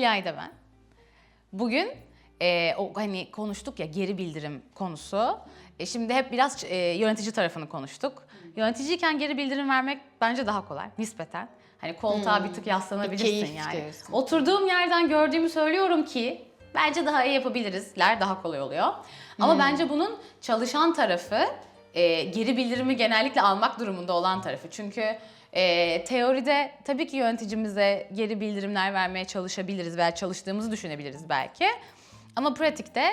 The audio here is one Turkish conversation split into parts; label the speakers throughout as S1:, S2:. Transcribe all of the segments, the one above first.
S1: İlayda ben. Bugün e, o hani konuştuk ya geri bildirim konusu. E, şimdi hep biraz e, yönetici tarafını konuştuk. Yöneticiyken geri bildirim vermek bence daha kolay nispeten. Hani koltuğa bir tık yaslanabilirsin
S2: Bir
S1: yani.
S2: diyorsun.
S1: Oturduğum yerden gördüğümü söylüyorum ki bence daha iyi yapabilirizler daha kolay oluyor. Ama bence bunun çalışan tarafı e, geri bildirimi genellikle almak durumunda olan tarafı. Çünkü e, teoride tabii ki yöneticimize geri bildirimler vermeye çalışabiliriz veya çalıştığımızı düşünebiliriz belki. Ama pratikte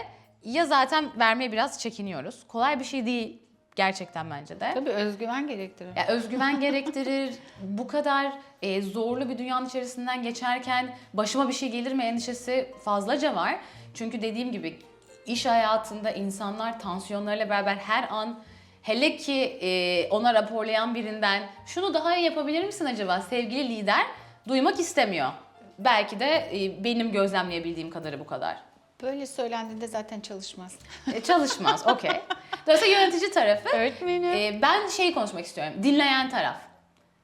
S1: ya zaten vermeye biraz çekiniyoruz. Kolay bir şey değil gerçekten bence de.
S2: Tabii özgüven gerektirir.
S1: Ya özgüven gerektirir. Bu kadar e, zorlu bir dünyanın içerisinden geçerken başıma bir şey gelir mi endişesi fazlaca var. Çünkü dediğim gibi iş hayatında insanlar tansiyonlarıyla beraber her an hele ki e, ona raporlayan birinden şunu daha iyi yapabilir misin acaba sevgili lider duymak istemiyor. Belki de e, benim gözlemleyebildiğim kadarı bu kadar.
S2: Böyle söylendiğinde zaten çalışmaz.
S1: E, çalışmaz, okey. Dolayısıyla yönetici tarafı
S2: Öğretmenim.
S1: e, ben şeyi konuşmak istiyorum. Dinleyen taraf.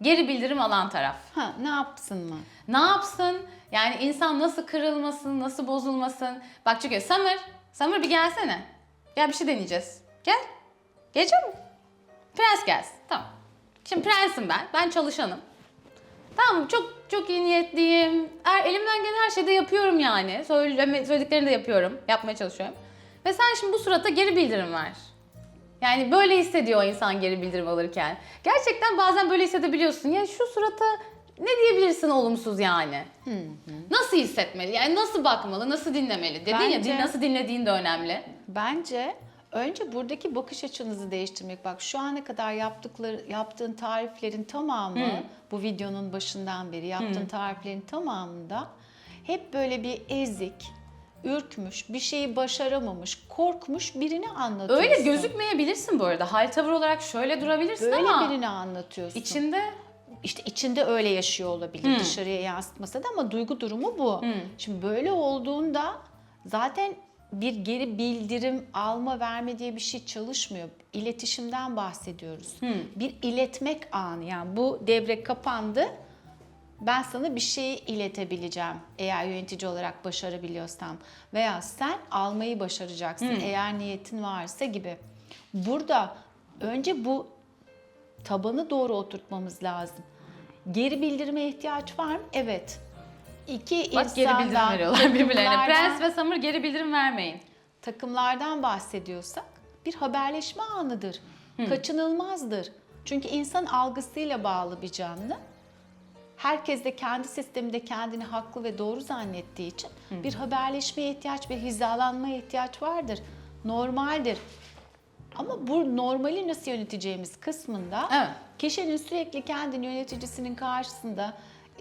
S1: Geri bildirim alan taraf.
S2: ha ne yapsın mı?
S1: Ne yapsın? Yani insan nasıl kırılmasın, nasıl bozulmasın? Bak çünkü Summer, Summer bir gelsene. Gel bir şey deneyeceğiz. Gel. Gelecek mi? Prens gelsin. Tamam. Şimdi prensim ben. Ben çalışanım. Tamam çok çok iyi niyetliyim. Er, elimden gelen her şeyi de yapıyorum yani. Söyleme, söylediklerini de yapıyorum. Yapmaya çalışıyorum. Ve sen şimdi bu surata geri bildirim ver. Yani böyle hissediyor o insan geri bildirim alırken. Gerçekten bazen böyle hissedebiliyorsun. Ya şu surata ne diyebilirsin olumsuz yani? Nasıl hissetmeli? Yani nasıl bakmalı, nasıl dinlemeli? Dedin ya
S2: Bence-
S1: din- nasıl dinlediğin de önemli.
S2: Bence önce buradaki bakış açınızı değiştirmek. Bak şu ana kadar yaptıkları yaptığın tariflerin tamamı bu videonun başından beri yaptığın tariflerin tamamında hep böyle bir ezik, ürkmüş, bir şeyi başaramamış, korkmuş birini anlatıyorsun.
S1: Öyle gözükmeyebilirsin bu arada. Hal tavır olarak şöyle durabilirsin
S2: Böyle
S1: ama
S2: birini anlatıyorsun.
S1: içinde
S2: İşte içinde öyle yaşıyor olabilir dışarıya yansıtmasa da ama duygu durumu bu. Şimdi böyle olduğunda zaten bir geri bildirim alma verme diye bir şey çalışmıyor. İletişimden bahsediyoruz. Bir iletmek anı yani bu devre kapandı. Ben sana bir şeyi iletebileceğim eğer yönetici olarak başarabiliyorsam veya sen almayı başaracaksın eğer niyetin varsa gibi. Burada önce bu tabanı doğru oturtmamız lazım. Geri bildirime ihtiyaç var mı? Evet. İki
S1: bak geri bildirim
S2: insandan,
S1: veriyorlar birbirlerine. Prens ve Summer geri bildirim vermeyin.
S2: takımlardan bahsediyorsak bir haberleşme anıdır. Kaçınılmazdır. Çünkü insan algısıyla bağlı bir canlı. Herkes de kendi sisteminde kendini haklı ve doğru zannettiği için bir haberleşmeye ihtiyaç ve hizalanmaya ihtiyaç vardır. Normaldir. Ama bu normali nasıl yöneteceğimiz kısmında
S1: Evet.
S2: kişinin sürekli kendini yöneticisinin karşısında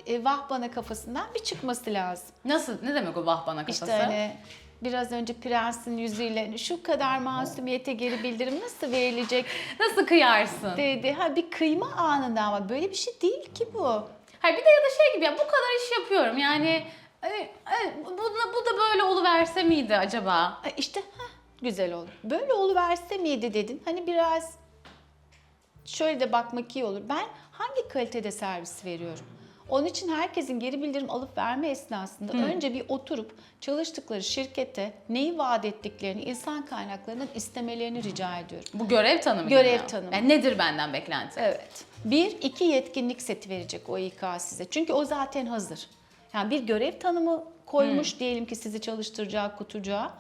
S2: e, vah bana kafasından bir çıkması lazım.
S1: Nasıl? Ne demek o vah bana kafası?
S2: İşte hani biraz önce prensin yüzüyle şu kadar masumiyete geri bildirim nasıl verilecek
S1: Nasıl kıyarsın?
S2: dedi. Ha bir kıyma anında ama böyle bir şey değil ki bu.
S1: Hayır bir de ya da şey gibi ya bu kadar iş yapıyorum yani hani, e, bu, bu da böyle oluverse miydi acaba?
S2: Ha, İşte ha güzel olur. Böyle oluverse miydi dedin. Hani biraz şöyle de bakmak iyi olur. Ben hangi kalitede servis veriyorum? Onun için herkesin geri bildirim alıp verme esnasında önce bir oturup çalıştıkları şirkete neyi vaat ettiklerini, insan kaynaklarının istemelerini rica ediyorum.
S1: Bu görev tanımı
S2: Görev
S1: mi?
S2: tanımı.
S1: Yani nedir benden beklenti?
S2: Evet. Bir, iki yetkinlik seti verecek o İK size. Çünkü o zaten hazır. Yani bir görev tanımı koymuş diyelim ki sizi çalıştıracağı, kutacağı.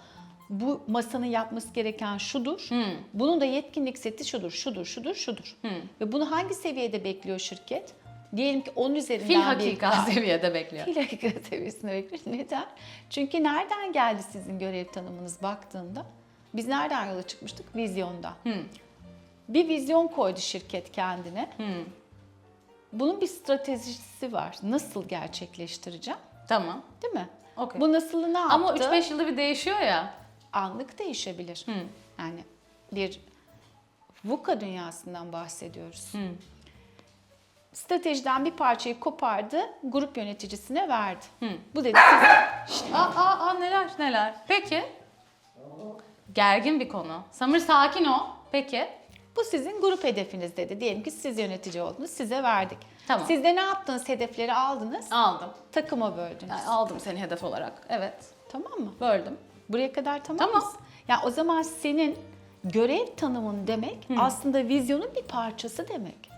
S2: Bu masanın yapması gereken şudur. Bunun da yetkinlik seti şudur, şudur, şudur, şudur. Ve bunu hangi seviyede bekliyor şirket? Diyelim ki 10 üzerinden
S1: Fil
S2: bir
S1: hakika seviyede bekliyor.
S2: Fil hakikat seviyesinde bekliyor. Neden? Çünkü nereden geldi sizin görev tanımınız baktığında? Biz nereden yola çıkmıştık? Vizyonda. Bir vizyon koydu şirket kendine. Bunun bir stratejisi var. Nasıl gerçekleştireceğim?
S1: Tamam.
S2: Değil mi?
S1: Okey.
S2: Bu nasılı ne yaptı?
S1: Ama 3-5 yılda bir değişiyor ya.
S2: Anlık değişebilir. Yani bir VUCA dünyasından bahsediyoruz. Stratejiden bir parçayı kopardı, grup yöneticisine verdi. Bu dedi siz
S1: Aa, aa, aa neler neler. Peki. Gergin bir konu. Samir sakin o. Peki.
S2: Bu sizin grup hedefiniz dedi. Diyelim ki siz yönetici oldunuz, size verdik.
S1: Tamam.
S2: Siz de ne yaptınız? Hedefleri aldınız,
S1: Aldım.
S2: takıma böldünüz.
S1: Yani aldım seni hedef olarak. Evet.
S2: Tamam mı?
S1: Böldüm.
S2: Buraya kadar tamam,
S1: Tamam.
S2: mısın? Ya o zaman senin görev tanımın demek aslında vizyonun bir parçası demek.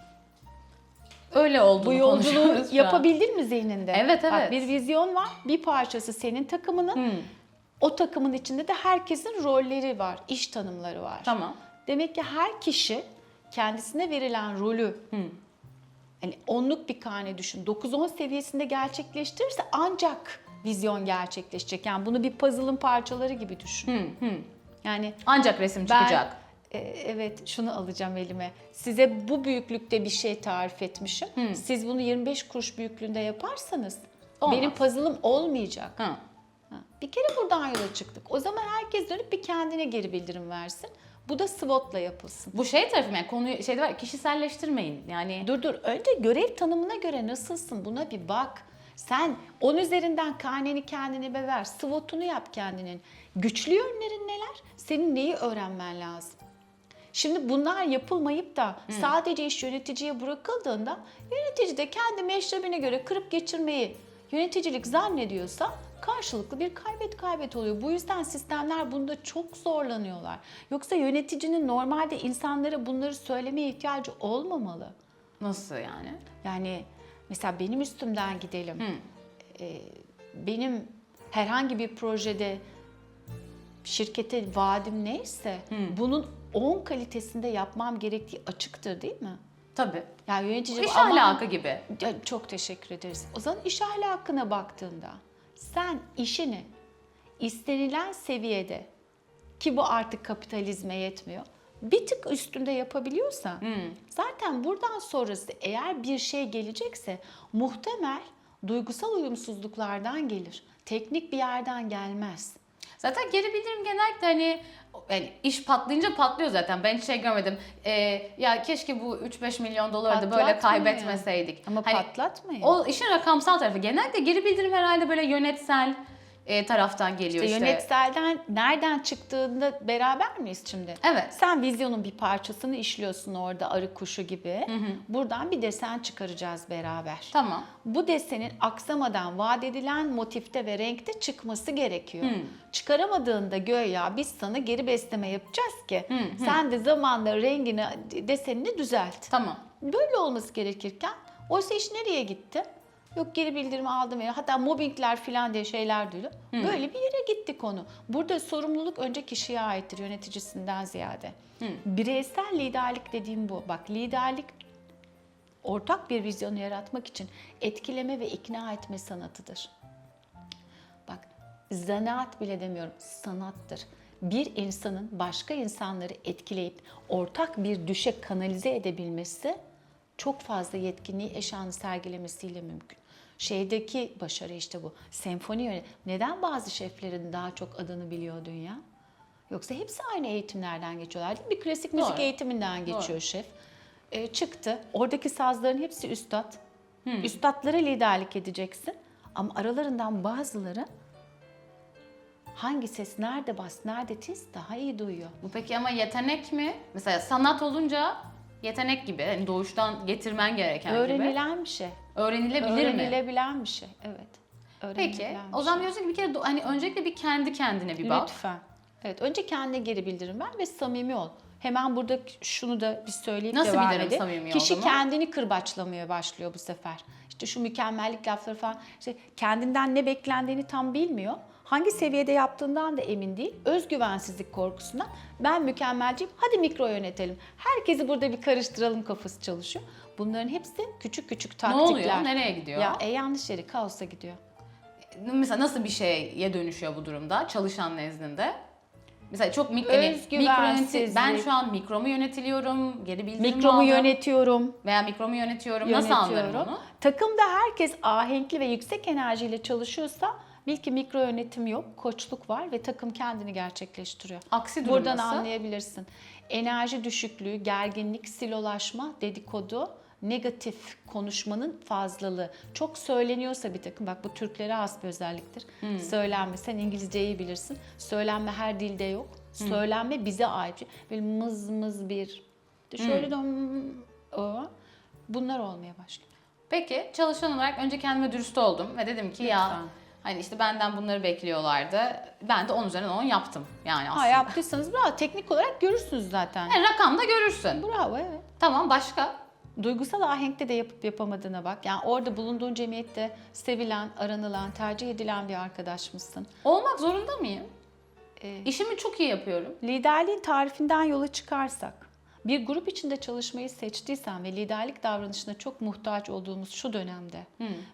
S1: Öyle olduğunu
S2: Bu yolculuğu
S1: konuşuyoruz şu an.
S2: yapabildin mi zihninde?
S1: Evet,
S2: Bak,
S1: evet.
S2: bir vizyon var, bir parçası senin takımının. O takımın içinde de herkesin rolleri var, iş tanımları var.
S1: Tamam.
S2: Demek ki her kişi kendisine verilen rolü hani onluk bir karne düşün. 9-10 seviyesinde gerçekleştirirse ancak vizyon gerçekleşecek. Yani bunu bir puzzle'ın parçaları gibi düşün.
S1: Hı, hı.
S2: Yani
S1: Ancak resim
S2: ben
S1: çıkacak.
S2: E, evet şunu alacağım elime. Size bu büyüklükte bir şey tarif etmişim. Siz bunu 25 kuruş büyüklüğünde yaparsanız
S1: Olmaz.
S2: benim puzzle'ım olmayacak. Ha, Bir kere buradan yola çıktık. O zaman herkes dönüp bir kendine geri bildirim versin. Bu da SWOT'la yapılsın.
S1: Bu şey tarafı yani konuyu şeyde var kişiselleştirmeyin. Yani
S2: Dur dur önce görev tanımına göre nasılsın buna bir bak. Sen 10 üzerinden karneni kendine bir ver. SWOT'unu yap kendinin. Güçlü yönlerin neler? Senin neyi öğrenmen lazım? Şimdi bunlar yapılmayıp da sadece iş yöneticiye bırakıldığında yönetici de kendi meşrebine göre kırıp geçirmeyi yöneticilik zannediyorsa karşılıklı bir kaybet kaybet oluyor. Bu yüzden sistemler bunda çok zorlanıyorlar. Yoksa yöneticinin normalde insanlara bunları söylemeye ihtiyacı olmamalı.
S1: nasıl yani?
S2: Yani mesela benim üstümden gidelim. Ee, benim herhangi bir projede şirkete vaadim neyse bunun 10 kalitesinde yapmam gerektiği açıktır değil mi?
S1: Tabii.
S2: Yani yönetici
S1: İş
S2: aman-
S1: ahlakı gibi.
S2: Çok teşekkür ederiz. O zaman iş ahlakına baktığında sen işini istenilen seviyede ki bu artık kapitalizme yetmiyor. Bir tık üstünde yapabiliyorsan zaten buradan sonrası eğer bir şey gelecekse muhtemel duygusal uyumsuzluklardan gelir. Teknik bir yerden gelmez.
S1: Zaten geri bildirim genellikle hani yani iş patlayınca patlıyor zaten. Ben hiç şey görmedim. Ee, ya keşke bu 3-5 milyon doları da böyle kaybetmeseydik.
S2: Ama
S1: Hani
S2: patlatmayın.
S1: O işin rakamsal tarafı. Genellikle geri bildirim herhalde böyle yönetsel e, taraftan geliyor
S2: İşte
S1: işte.
S2: yönetselden nereden çıktığında beraber miyiz şimdi?
S1: Evet.
S2: Sen vizyonun bir parçasını işliyorsun orada arı kuşu gibi. Buradan bir desen çıkaracağız beraber.
S1: Tamam.
S2: Bu desenin aksamadan vaat edilen motifte ve renkte çıkması gerekiyor. Çıkaramadığında göya biz sana geri besleme yapacağız ki sen de zamanla rengini, desenini düzelt.
S1: Tamam.
S2: Böyle olması gerekirken oysa iş nereye gitti? Yok geri bildirim aldım ya. Hatta mobbingler falan diye şeyler duydu. Böyle bir yere gitti konu. Burada sorumluluk önce kişiye aittir yöneticisinden ziyade. Bireysel liderlik dediğim bu. Bak liderlik ortak bir vizyonu yaratmak için etkileme ve ikna etme sanatıdır. Bak zanaat bile demiyorum sanattır. Bir insanın başka insanları etkileyip ortak bir düşe kanalize edebilmesi çok fazla yetkinliği eşanı sergilemesiyle mümkün. Şeydeki başarı işte bu. Senfoni. Neden bazı şeflerin daha çok adını biliyor dünya? Yoksa hepsi aynı eğitimlerden geçiyorlar değil mi? Bir klasik müzik
S1: Doğru.
S2: eğitiminden geçiyor
S1: Doğru.
S2: şef. E, çıktı. Oradaki sazların hepsi üstad. Üstadlara liderlik edeceksin. Ama aralarından bazıları hangi ses nerede bas, nerede tiz daha iyi duyuyor.
S1: Bu peki ama yetenek mi? Mesela sanat olunca yetenek gibi. Hani doğuştan getirmen gereken gibi.
S2: Öğrenilen bir şey.
S1: Öğrenilebilir mi?
S2: Öğrenilebilen bir şey. Evet.
S1: Peki.
S2: Öğrenilebilen bir
S1: O zaman
S2: şey.
S1: diyorsun ki bir kere do- hani öncelikle bir kendi kendine bir bak.
S2: Lütfen. Evet, önce kendine geri bildirim ver ve samimi ol. Hemen burada şunu da bir söyleyip
S1: Nasıl
S2: devam
S1: bilirim
S2: edeyim.
S1: samimi
S2: Kişi
S1: olduğumu?
S2: kendini kırbaçlamaya başlıyor bu sefer. İşte şu mükemmellik lafları falan. İşte kendinden ne beklendiğini tam bilmiyor. Hangi seviyede yaptığından da emin değil. Özgüvensizlik korkusundan ben mükemmelciyim hadi mikro yönetelim. Herkesi burada bir karıştıralım kafası çalışıyor. Bunların hepsi küçük küçük
S1: Ne
S2: taktikler.
S1: oluyor? Nereye gidiyor?
S2: Ya e, yanlış yere kaosa gidiyor.
S1: Mesela nasıl bir şeye dönüşüyor bu durumda çalışan nezdinde? Mesela çok mik hani mikro
S2: Özgüvensizlik.
S1: yöneti- ben şu an mikro mu yönetiliyorum, geri bildirim mi
S2: Mikromu
S1: aldım?
S2: yönetiyorum.
S1: veya mikro mu yönetiyorum, nasıl anlarım
S2: yönetiyorum.
S1: onu?
S2: Takımda herkes ahenkli ve yüksek enerjiyle çalışıyorsa bil ki mikro yönetim yok, koçluk var ve takım kendini gerçekleştiriyor.
S1: Aksi durum
S2: Buradan
S1: nasıl?
S2: anlayabilirsin. Enerji düşüklüğü, gerginlik, silolaşma, dedikodu, negatif konuşmanın fazlalığı. Çok söyleniyorsa bir takım, bak bu Türklere has bir özelliktir.
S1: Hmm.
S2: Söylenme, sen İngilizceyi bilirsin. Söylenme her dilde yok. Söylenme bize ait. Böyle mız mız bir. Şöyle de hmm, o. Bunlar olmaya başlıyor.
S1: Peki çalışan olarak önce kendime dürüst oldum ve dedim ki ya
S2: Lütfen.
S1: hani işte benden bunları bekliyorlardı. Ben de 10 üzerinden 10 yaptım yani aslında.
S2: Ha yaptıysanız bravo. Teknik olarak görürsünüz zaten.
S1: Yani rakamda görürsün.
S2: Bravo evet.
S1: Tamam başka?
S2: Duygusal ahenkte de yapıp yapamadığına bak. Yani orada bulunduğun cemiyette sevilen, aranılan, tercih edilen bir arkadaş mısın?
S1: Olmak zorunda mıyım?
S2: Ee,
S1: İşimi çok iyi yapıyorum.
S2: Liderliğin tarifinden yola çıkarsak, bir grup içinde çalışmayı seçtiysen ve liderlik davranışına çok muhtaç olduğumuz şu dönemde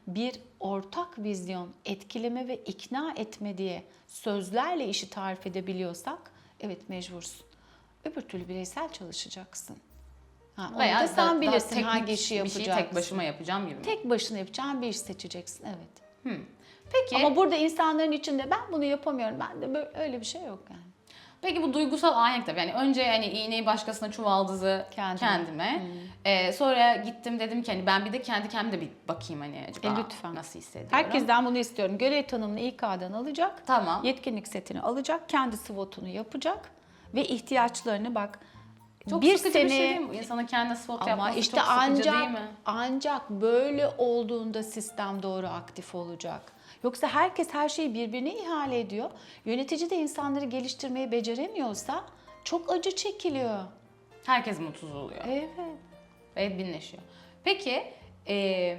S2: bir ortak vizyon, etkileme ve ikna etme diye sözlerle işi tarif edebiliyorsak evet mecbursun. Öbür türlü bireysel çalışacaksın. Ha,
S1: Veya
S2: da
S1: da-
S2: sen
S1: daha
S2: bilirsin
S1: teknik
S2: hangi işi
S1: bir
S2: yapacaksın.
S1: şeyi tek başıma yapacağım gibi mi?
S2: Tek başına yapacağın bir iş seçeceksin evet.
S1: Peki,
S2: Ama burada insanların içinde ben bunu yapamıyorum. Ben de böyle öyle bir şey yok yani.
S1: peki bu duygusal ahenk tabii. Yani önce hani iğneyi başkasına çuvaldızı
S2: Kendime.
S1: kendime. Ee, sonra gittim dedim ki hani ben bir de kendi kendime bir bakayım hani acaba
S2: E, lütfen.
S1: nasıl hissediyorum.
S2: Herkesten bunu istiyorum. Görev tanımını İK'dan alacak.
S1: Tamam.
S2: Yetkinlik setini alacak. Kendi SWOT'unu yapacak. Ve ihtiyaçlarını bak.
S1: Çok
S2: bir
S1: sıkıcı
S2: sene
S1: bir şey değil mi? İnsanın kendi SWOT
S2: ama
S1: yapması
S2: işte
S1: çok sıkıcı
S2: ancak
S1: değil mi?
S2: ancak böyle olduğunda sistem doğru aktif olacak. Yoksa herkes her şeyi birbirine ihale ediyor. Yönetici de insanları geliştirmeyi beceremiyorsa çok acı çekiliyor.
S1: Herkes mutsuz oluyor.
S2: Evet.
S1: ve binleşiyor. Peki e,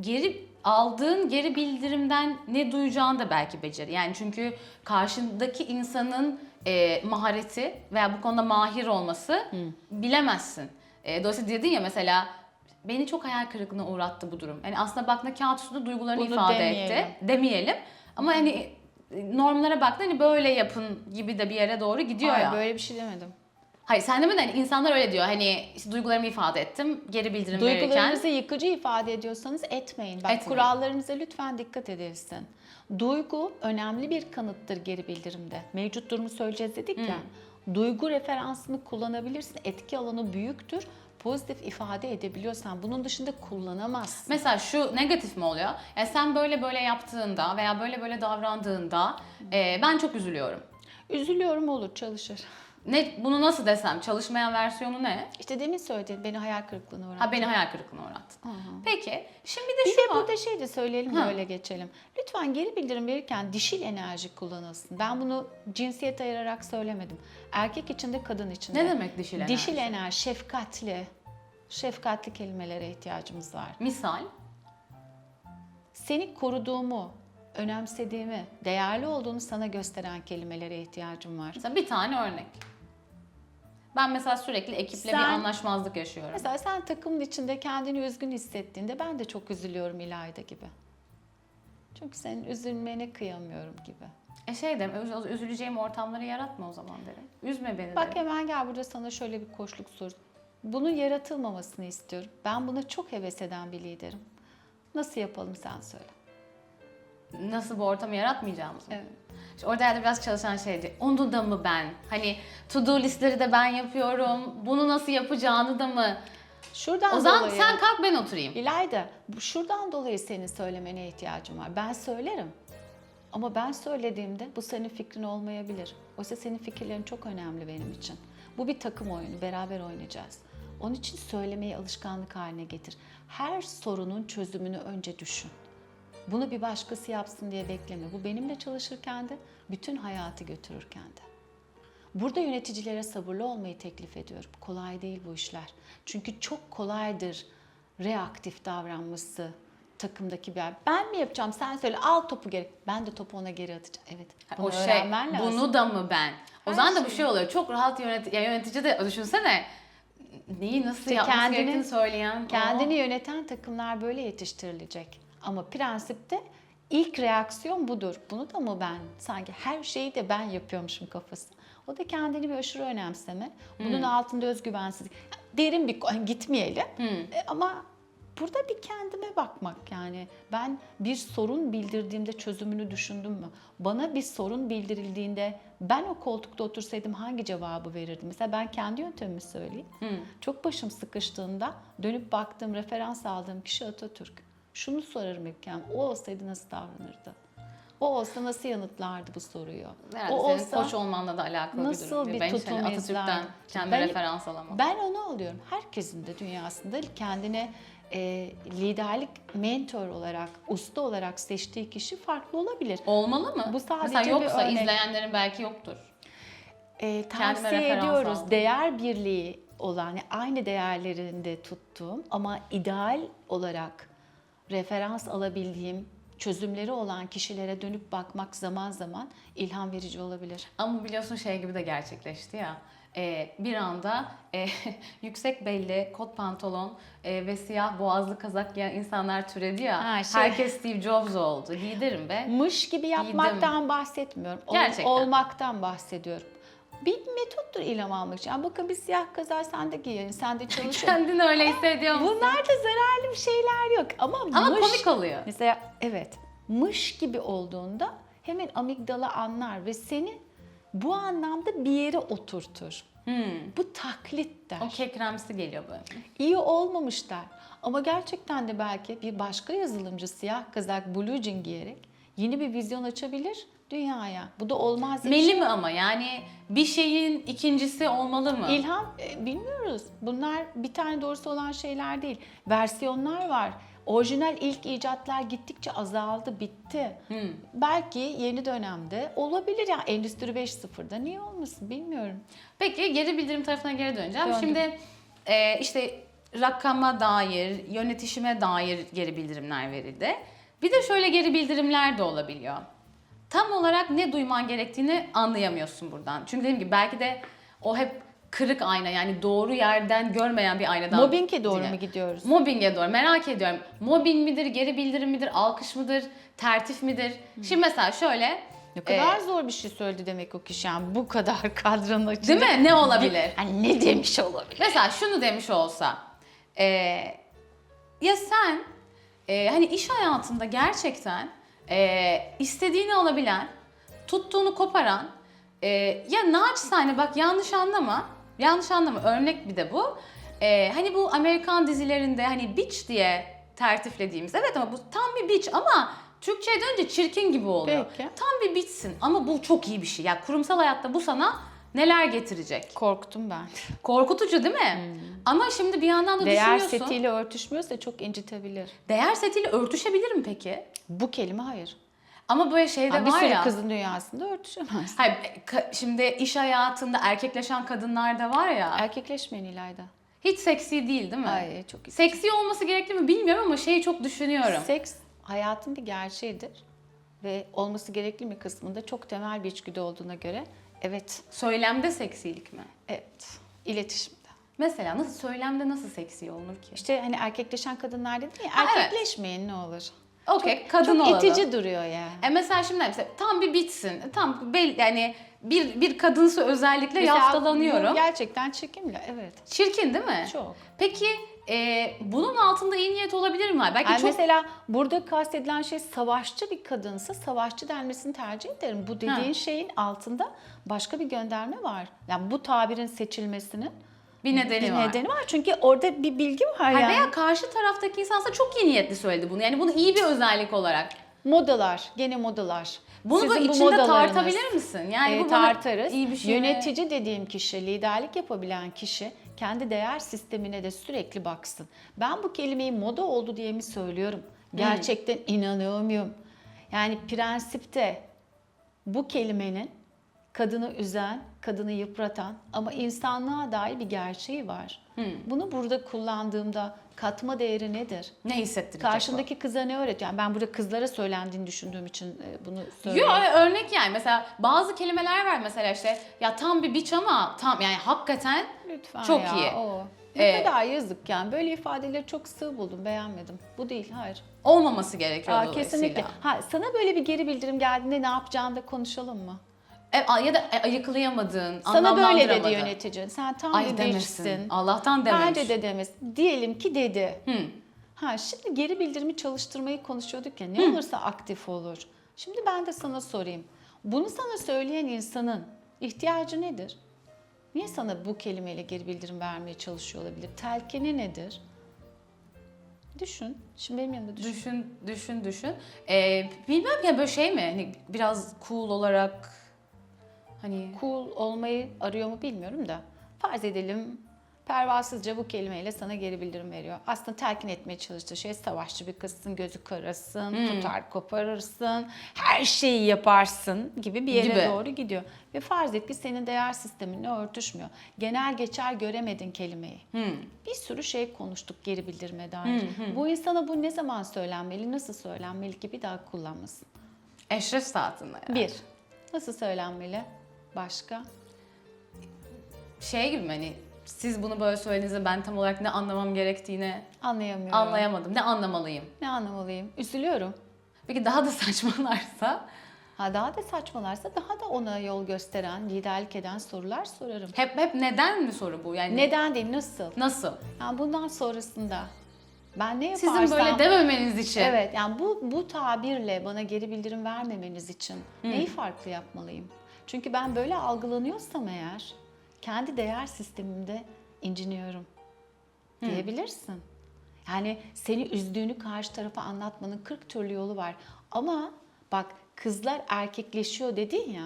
S1: geri aldığın geri bildirimden ne duyacağını da belki beceri. Yani çünkü karşındaki insanın e, mahareti veya bu konuda mahir olması bilemezsin. E, dolayısıyla dedin ya mesela beni çok hayal kırıklığına uğrattı bu durum. Yani aslında baktığında kağıt üstünde duygularını
S2: Bunu
S1: ifade
S2: demeyelim.
S1: etti. Demeyelim. Ama hani normlara baktığında hani böyle yapın gibi de bir yere doğru gidiyor
S2: Hayır,
S1: ya.
S2: böyle bir şey demedim.
S1: Hayır sen demedin hani insanlar öyle diyor. Hani işte duygularımı ifade ettim. Geri bildirim verirken.
S2: Duygularınızı yıkıcı ifade ediyorsanız etmeyin. Bak
S1: Etmeyin.
S2: kurallarınıza lütfen dikkat edilsin. Duygu önemli bir kanıttır geri bildirimde. Mevcut durumu söyleyeceğiz dedik ya. Duygu referansını kullanabilirsin. Etki alanı büyüktür. Pozitif ifade edebiliyorsan bunun dışında kullanamazsın.
S1: Mesela şu negatif mi oluyor? Yani sen böyle böyle yaptığında veya böyle böyle davrandığında e, ben çok üzülüyorum.
S2: Üzülüyorum olur çalışır.
S1: Ne bunu nasıl desem? Çalışmayan versiyonu ne?
S2: İşte demin söyledim beni hayal kırıklığına uğrattı.
S1: Ha beni hayal kırıklığına uğrattın. Peki şimdi bir de
S2: Bir
S1: şu
S2: de
S1: var.
S2: burada şey de söyleyelim
S1: Ha.
S2: böyle geçelim. Lütfen geri bildirim verirken dişil enerji kullanılsın. Ben bunu cinsiyet ayırarak söylemedim. Erkek için de kadın için de.
S1: Ne demek dişil enerji?
S2: Dişil enerji, şefkatli. Şefkatli kelimelere ihtiyacımız var.
S1: Misal
S2: Seni koruduğumu, önemsediğimi, değerli olduğunu sana gösteren kelimelere ihtiyacım var.
S1: mesela bir tane örnek. Ben mesela sürekli ekiple bir
S2: Sen-
S1: anlaşmazlık yaşıyorum.
S2: Mesela sen takımın içinde kendini üzgün hissettiğinde ben de çok üzülüyorum İlayda gibi. Çünkü senin üzülmene kıyamıyorum gibi.
S1: E şey üz- üzüleceğim ortamları yaratma o zaman derim. Üzme beni
S2: Bak
S1: derim.
S2: hemen gel burada sana şöyle bir koşluk sor. Bunun yaratılmamasını istiyorum. Ben buna çok heves eden bir liderim. Nasıl yapalım sen söyle.
S1: Nasıl bu ortamı yaratmayacağımız mı?
S2: Evet.
S1: İşte orada biraz çalışan şeydi. Onu da mı ben? Hani to do listleri de ben yapıyorum. Bunu nasıl yapacağını da mı?
S2: Şuradan
S1: O zaman
S2: dolayı,
S1: sen kalk ben oturayım.
S2: İlayda, şuradan dolayı senin söylemene ihtiyacım var. Ben söylerim. Ama ben söylediğimde bu senin fikrin olmayabilir. Oysa senin fikirlerin çok önemli benim için. Bu bir takım oyunu, beraber oynayacağız. Onun için söylemeyi alışkanlık haline getir. Her sorunun çözümünü önce düşün. Bunu bir başkası yapsın diye bekleme. Bu benimle çalışırken de, bütün hayatı götürürken de. Burada yöneticilere sabırlı olmayı teklif ediyorum. Kolay değil bu işler. Çünkü çok kolaydır reaktif davranması takımdaki bir Ben mi yapacağım sen söyle al topu geri. Ben de topu ona geri atacağım. Evet bunu
S1: o şey,
S2: lazım.
S1: bunu da mı ben? O
S2: Her
S1: zaman da bu
S2: şey.
S1: şey oluyor. Çok rahat yönet ya yönetici de düşünsene. Neyi nasıl
S2: İşte
S1: yapması
S2: kendini-
S1: gerektiğini söyleyen.
S2: Kendini
S1: o.
S2: yöneten takımlar böyle yetiştirilecek. Ama prensipte ilk reaksiyon budur. Bunu da mı ben? Sanki her şeyi de ben yapıyormuşum kafası. O da kendini bir aşırı önemseme. Bunun
S1: Hmm.
S2: altında özgüvensizlik. Derin bir gitmeyelim. E, ama burada bir kendime bakmak yani. Ben bir sorun bildirdiğimde çözümünü düşündüm mü? Bana bir sorun bildirildiğinde ben o koltukta otursaydım hangi cevabı verirdim? Mesela ben kendi yöntemimi söyleyeyim. Çok başım sıkıştığında dönüp baktığım, referans aldığım kişi Atatürk. Şunu sorarım kendime, o olsaydı nasıl davranırdı? O olsa nasıl yanıtlardı bu soruyu?
S1: Herhalde
S2: o
S1: senin
S2: olsa
S1: koç olmanla da alakalı
S2: nasıl
S1: bir durum.
S2: bir
S1: ben hiç
S2: tutum
S1: hani Atatürk'ten kendime
S2: Ben-
S1: referans alamam.
S2: ben onu alıyorum. Herkesin de dünyasında kendine e, liderlik mentor olarak, usta olarak seçtiği kişi farklı olabilir.
S1: Olmalı mı?
S2: Bu sadece
S1: Mesela
S2: bir
S1: yoksa
S2: örnek.
S1: izleyenlerin belki yoktur.
S2: E, tavsiye ediyoruz.
S1: aldım.
S2: Değer birliği olan, yani aynı değerlerinde tuttuğum ama ideal olarak referans alabildiğim çözümleri olan kişilere dönüp bakmak zaman zaman ilham verici olabilir.
S1: Ama biliyorsun şey gibi de gerçekleşti ya. Ee, bir anda e, yüksek belli kot pantolon e, ve siyah boğazlı kazak giyen insanlar türedi ya.
S2: Ha, şey-
S1: Herkes Steve Jobs oldu. Liderim be.
S2: Mış gibi yapmaktan bahsetmiyorum. Ol-
S1: Gerçekten.
S2: olmaktan bahsediyorum. Bir metottur ilham almak için. Yani bakın bir siyah kaza sen de giyin, sen de çalış.
S1: Kendini öyle hissediyor musun?
S2: Bunlarda zararlı bir şeyler yok ama,
S1: Ama
S2: mış,
S1: komik oluyor.
S2: Mesela evet mış gibi olduğunda hemen amigdala anlar ve seni bu anlamda bir yere oturtur.
S1: Hmm.
S2: Bu taklit der.
S1: O kekremsi geliyor böyle.
S2: İyi olmamış der. Ama gerçekten de belki bir başka yazılımcı siyah kazak blue jean giyerek yeni bir vizyon açabilir dünyaya. Bu da olmaz
S1: Meli
S2: şey
S1: mi ama yani bir şeyin ikincisi olmalı mı?
S2: İlham e, bilmiyoruz. Bunlar bir tane doğrusu olan şeyler değil. Versiyonlar var. Orijinal ilk icatlar gittikçe azaldı, bitti.
S1: Hmm.
S2: Belki yeni dönemde olabilir ya Endüstri 5.0'da niye olmasın bilmiyorum.
S1: Peki geri bildirim tarafına geri döneceğim.
S2: Döndüm.
S1: Şimdi e, işte rakama dair, yönetişime dair geri bildirimler verildi. Bir de şöyle geri bildirimler de olabiliyor. Tam olarak ne duyman gerektiğini anlayamıyorsun buradan. Çünkü dediğim gibi belki de o hep kırık ayna yani doğru yerden görmeyen bir aynadan.
S2: Mobbing'e doğru mu gidiyoruz?
S1: Mobbinge doğru. Merak ediyorum. Mobbing midir, geri bildirim midir, alkış mıdır, tertif midir? Şimdi mesela şöyle.
S2: Ne kadar
S1: e,
S2: zor bir şey söyledi demek o kişi yani bu kadar kadronun
S1: değil
S2: içinde.
S1: mi? Ne olabilir?
S2: Hani ne demiş olabilir?
S1: Mesela şunu demiş olsa, e, ya sen e, hani iş hayatında gerçekten e, istediğini alabilen, tuttuğunu koparan, e, ya naçizane bak yanlış anlama, yanlış anlama örnek bir de bu. E, hani bu Amerikan dizilerinde hani bitch diye tertiflediğimiz, evet ama bu tam bir bitch ama Türkçe'ye dönünce çirkin gibi oluyor.
S2: Peki.
S1: Tam bir bitchsin ama bu çok iyi bir şey. Ya kurumsal hayatta bu sana neler getirecek?
S2: Korktum ben.
S1: Korkutucu değil mi? Ama şimdi bir yandan da
S2: Hmm. Değer
S1: düşünüyorsun.
S2: setiyle örtüşmüyorsa çok incitebilir.
S1: Değer setiyle örtüşebilir mi peki?
S2: Bu kelime hayır.
S1: Ama böyle şey de
S2: Ha, bir
S1: var
S2: sürü
S1: ya.
S2: kızın dünyasında örtüşemez.
S1: Hayır, ka- şimdi iş hayatında erkekleşen kadınlar da var ya.
S2: Erkekleşmeyin İlayda.
S1: hiç seksi değil değil mi?
S2: Ay çok iyi.
S1: Seksi olması gerekli mi bilmiyorum ama şeyi çok düşünüyorum.
S2: Seks hayatın bir gerçeğidir ve olması gerekli mi kısmında çok temel bir içgüdü olduğuna göre evet,
S1: Söylemde seksilik mi?
S2: evet. İletişimde.
S1: Mesela nasıl söylemde nasıl seksi olunur ki?
S2: İşte hani erkekleşen kadınlar dedi ya
S1: Ha, evet.
S2: erkekleşmeyin ne olur.
S1: Okey, kadın
S2: çok
S1: olalım.
S2: itici duruyor ya.
S1: E mesela şimdi mesela tam bir bitsin. Tam belli yani bir bir kadınsı özellikle
S2: Mesela
S1: yaftalanıyorum.
S2: gerçekten çekimli evet.
S1: Çirkin değil mi?
S2: Çok.
S1: Peki e, bunun altında iyi niyet olabilir mi? Belki
S2: Yani
S1: çok
S2: mesela burada kastedilen şey savaşçı bir kadınsa savaşçı denmesini tercih ederim. Bu dediğin
S1: Ha.
S2: şeyin altında başka bir gönderme var. Yani bu tabirin seçilmesinin
S1: bir nedeni
S2: bir
S1: var.
S2: nedeni var. Çünkü orada bir bilgi var
S1: Hayır,
S2: yani.
S1: Veya karşı taraftaki insansa çok iyi niyetli söyledi bunu. Yani bunu iyi bir özellik olarak.
S2: Modalar, gene modalar.
S1: Bunu
S2: Sizin
S1: böyle
S2: bu
S1: içinde
S2: modalarınız,
S1: tartabilir misin? Yani
S2: e,
S1: bu bana
S2: tartarız.
S1: iyi bir şey mi?
S2: Yönetici dediğim kişi, liderlik yapabilen kişi kendi değer sistemine de sürekli baksın. Ben bu kelimeyi moda oldu diye mi söylüyorum? Gerçekten inanıyor muyum? Yani prensipte bu kelimenin kadını üzen, kadını yıpratan ama insanlığa dair bir gerçeği var. Bunu burada kullandığımda katma değeri nedir?
S1: Ne hissettirecek
S2: Karşındaki kıza ne öğretiyor? Yani ben burada kızlara söylendiğini düşündüğüm için e, bunu
S1: bu?
S2: söylüyorum.
S1: Yok örnek yani mesela bazı kelimeler var mesela işte ya tam bir biç ama tam yani hakikaten
S2: Lütfen
S1: Çok
S2: ya,
S1: iyi.
S2: O. Ne
S1: Ee,
S2: kadar yazık yani. Böyle ifadeleri çok sığ buldum, beğenmedim. Bu değil, hayır.
S1: olmaması gerekiyor
S2: Aa, kesinlikle. Ha, sana böyle bir geri bildirim geldiğinde ne yapacağını da konuşalım mı?
S1: E, ya da e, ayıklayamadığın,
S2: Sana böyle dedi
S1: anlamlandıramadığın.
S2: yöneticin. Sen tam
S1: Ay
S2: bir
S1: demesin. Allah'tan dememiş.
S2: Bence de demesin. Diyelim ki dedi.
S1: Hı.
S2: Ha şimdi geri bildirimi çalıştırmayı konuşuyorduk ya. Ne olursa aktif olur. Şimdi ben de sana sorayım. Bunu sana söyleyen insanın ihtiyacı nedir? Niye sana bu kelimeyle geri bildirim vermeye çalışıyor olabilir? Telkini nedir? Düşün. Şimdi benim yanımda düşün.
S1: Düşün, düşün, düşün. Ee, bilmem ya böyle şey mi? Hani biraz cool olarak hani
S2: Cool olmayı arıyor mu bilmiyorum da. Farz edelim pervasızca bu kelimeyle sana geri bildirim veriyor. Aslında telkin etmeye çalıştığı şey savaşçı bir kızsın, gözü karasın,
S1: Hmm.
S2: tutar koparırsın, her şeyi yaparsın gibi bir yere
S1: Gibi.
S2: doğru gidiyor. Ve farz et ki senin değer sisteminle örtüşmüyor. Genel geçer göremedin kelimeyi.
S1: hmm,
S2: Bir sürü şey konuştuk geri bildirime dair. Bu insana bu ne zaman söylenmeli, nasıl söylenmeli ki bir daha kullanmasın.
S1: eşref saatinde. yani.
S2: Bir, nasıl söylenmeli? Başka?
S1: Şey gibi mi hani siz bunu böyle söylediğinizde ben tam olarak ne anlamam gerektiğini
S2: Anlayamıyorum.
S1: anlayamadım. Ne anlamalıyım?
S2: Ne anlamalıyım? Üzülüyorum.
S1: Peki daha da saçmalarsa
S2: Ha daha da saçmalarsa daha da ona yol gösteren, liderlik eden sorular sorarım.
S1: hep hep neden mi soru bu? Yani
S2: Neden değil, nasıl?
S1: nasıl?
S2: Yani bundan sonrasında ben ne yaparsam...
S1: Sizin böyle dememeniz için.
S2: Evet, yani bu bu tabirle bana geri bildirim vermemeniz için neyi farklı yapmalıyım? Çünkü ben böyle algılanıyorsam eğer kendi değer sistemimde inciniyorum diyebilirsin. Yani seni üzdüğünü karşı tarafa anlatmanın 40 türlü yolu var. Ama bak kızlar erkekleşiyor dedin ya.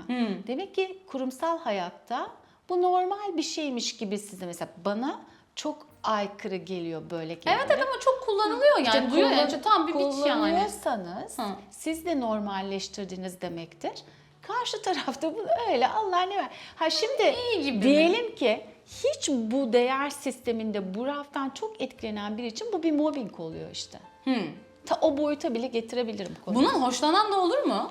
S2: Demek ki kurumsal hayatta bu normal bir şeymiş gibi size mesela bana çok aykırı geliyor böyle kelimeler.
S1: Evet evet ama çok kullanılıyor yani.
S2: İşte
S1: Duyuyor. Tam bir biç yani.
S2: Kullanıyorsanız
S1: Hı.
S2: siz de normalleştirdiniz demektir. Karşı tarafta bunu öyle Allah ne ver. Ha şimdi
S1: İyi gibi mi?
S2: diyelim ki hiç bu değer sisteminde bu raftan çok etkilenen biri için bu bir mobbing oluyor işte.
S1: Hmm.
S2: Ta o boyuta bile getirebilirim konuyu.
S1: Bunun hoşlanan da olur mu?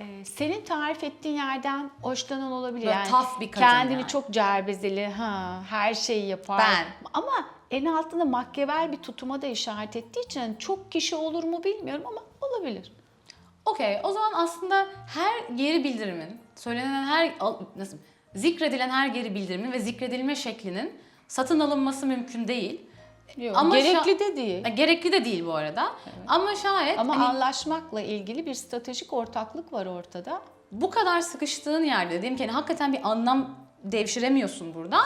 S2: Ee, senin tarif ettiğin yerden hoşlanan olabilir.
S1: Böyle
S2: yani
S1: tough bir kadın
S2: Kendini
S1: yani.
S2: çok cerbezeli, ha, her şeyi yapar.
S1: Ben.
S2: Ama en altında makyavel bir tutuma da işaret ettiği için çok kişi olur mu bilmiyorum ama olabilir.
S1: Okey. O zaman aslında her geri bildirimin, söylenen her nasıl zikredilen her geri bildirimin ve zikredilme şeklinin satın alınması mümkün değil.
S2: Yok,
S1: Ama
S2: gerekli de değil.
S1: Ya, Gerekli de değil bu arada. Ama şayet
S2: Ama
S1: hani
S2: anlaşmakla ilgili bir stratejik ortaklık var ortada.
S1: bu kadar sıkıştığın yerde dediğim ki hani hakikaten bir anlam devşiremiyorsun buradan.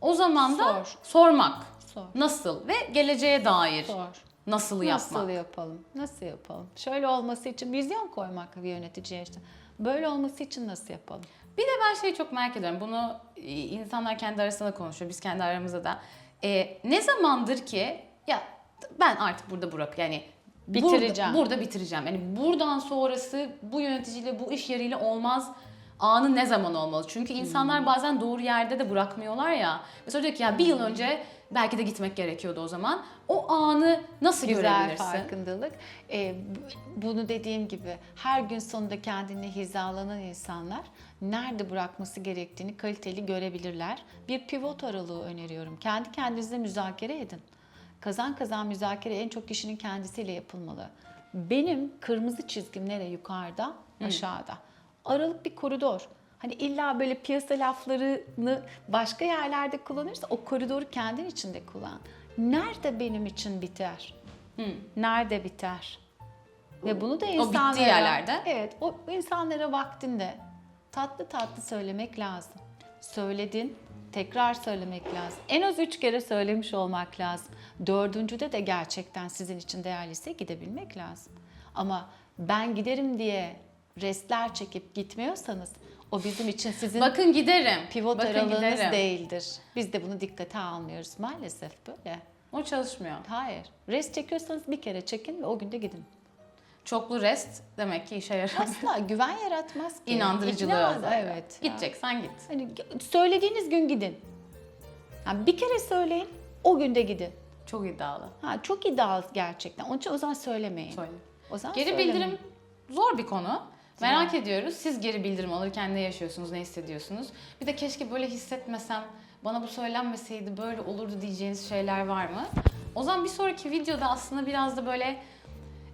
S1: O zaman da
S2: Sor.
S1: sormak.
S2: Sor.
S1: Nasıl ve geleceğe dair
S2: Sor.
S1: Nasıl yapmak.
S2: Nasıl yapalım? Nasıl yapalım? Şöyle olması için vizyon koymak bir yöneticiye işte. Böyle olması için nasıl yapalım?
S1: Bir de ben şeyi çok merak ediyorum. Bunu e, insanlar kendi arasında konuşuyor. Biz kendi aramızda da. E, ne zamandır ki ya ben artık burada bırak yani
S2: Bitireceğim.
S1: Burada, burada bitireceğim. Yani buradan sonrası bu yöneticiyle bu iş yeriyle olmaz anı ne zaman olmalı? Çünkü insanlar
S2: Hmm.
S1: bazen doğru yerde de bırakmıyorlar ya. Mesela diyor ki ya bir yıl önce belki de gitmek gerekiyordu o zaman. O anı nasıl
S2: Güzel
S1: görebilirsin?
S2: farkındalık. Ee, bu- bunu dediğim gibi her gün sonunda kendine hizalanan insanlar nerede bırakması gerektiğini kaliteli görebilirler. Bir pivot aralığı öneriyorum. Kendi kendinize müzakere edin. Kazan kazan müzakere en çok kişinin kendisiyle yapılmalı. Benim kırmızı çizgim nereye? Yukarıda, aşağıda. Aralık bir koridor. Hani illa böyle piyasa laflarını başka yerlerde kullanırsa o koridoru kendin içinde kullan. Nerede benim için biter? Nerede biter? Ve bunu da
S1: bittiği
S2: insanlara
S1: yerlerde.
S2: Evet, o insanlara vaktinde tatlı tatlı söylemek lazım. Söyledin, tekrar söylemek lazım. En az üç kere söylemiş olmak lazım. Dördüncüde de gerçekten sizin için değerliyse gidebilmek lazım. Ama ben giderim diye restler çekip gitmiyorsanız o bizim için sizin
S1: Bakın giderim.
S2: pivot
S1: Bakın
S2: aralığınız
S1: giderim.
S2: değildir. Biz de bunu dikkate almıyoruz maalesef böyle.
S1: O çalışmıyor.
S2: Hayır. Rest çekiyorsanız bir kere çekin ve o günde gidin.
S1: Çoklu rest demek ki işe yarar.
S2: Asla güven yaratmaz ki.
S1: İnandırıcılığı
S2: İkna-
S1: özel.
S2: Evet. Ya.
S1: Gideceksen git.
S2: Hani söylediğiniz gün gidin. Yani bir kere söyleyin, o günde gidin.
S1: Çok iddialı.
S2: Ha, çok iddialı gerçekten. Onun için o zaman söylemeyin.
S1: Söyle.
S2: O zaman
S1: Geri
S2: söylemeyin.
S1: bildirim zor bir konu. Merak ediyoruz. Siz geri bildirim alırken ne yaşıyorsunuz, ne hissediyorsunuz? Bir de keşke böyle hissetmesem, bana bu söylenmeseydi böyle olurdu diyeceğiniz şeyler var mı? O zaman bir sonraki videoda aslında biraz da böyle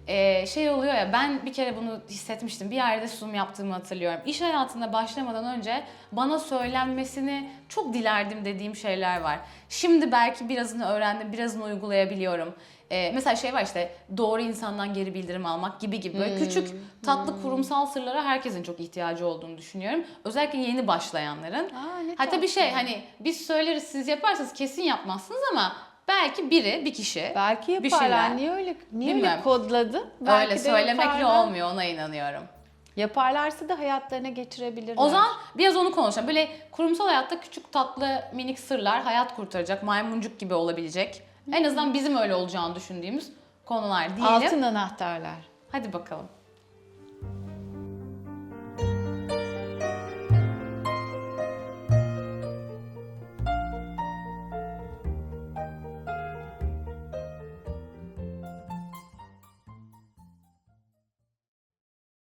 S1: e, şey oluyor ya ben bir kere bunu hissetmiştim. Bir yerde sunum yaptığımı hatırlıyorum. İş hayatına başlamadan önce bana söylenmesini çok dilerdim dediğim şeyler var. Şimdi belki birazını öğrendim, birazını uygulayabiliyorum. E, mesela şey var işte doğru insandan geri bildirim almak gibi gibi böyle küçük tatlı kurumsal sırlara herkesin çok ihtiyacı olduğunu düşünüyorum. Özellikle yeni başlayanların.
S2: Aa,
S1: Hatta bir şey hani biz söyleriz siz yaparsanız kesin yapmazsınız ama belki biri, bir kişi
S2: Belki
S1: bir
S2: yaparlar.
S1: şeyler.
S2: Niye öyle niye
S1: Bilmiyorum.
S2: öyle kodladı? Belki
S1: öyle söylemekle
S2: yaparlar.
S1: olmuyor ona inanıyorum.
S2: Yaparlarsa da hayatlarına geçirebilirler.
S1: O zaman biraz onu konuşalım. Böyle kurumsal hayatta küçük tatlı minik sırlar hayat kurtaracak, maymuncuk gibi olabilecek. En azından bizim öyle olacağını düşündüğümüz konular diyelim.
S2: altın anahtarlar.
S1: Hadi bakalım.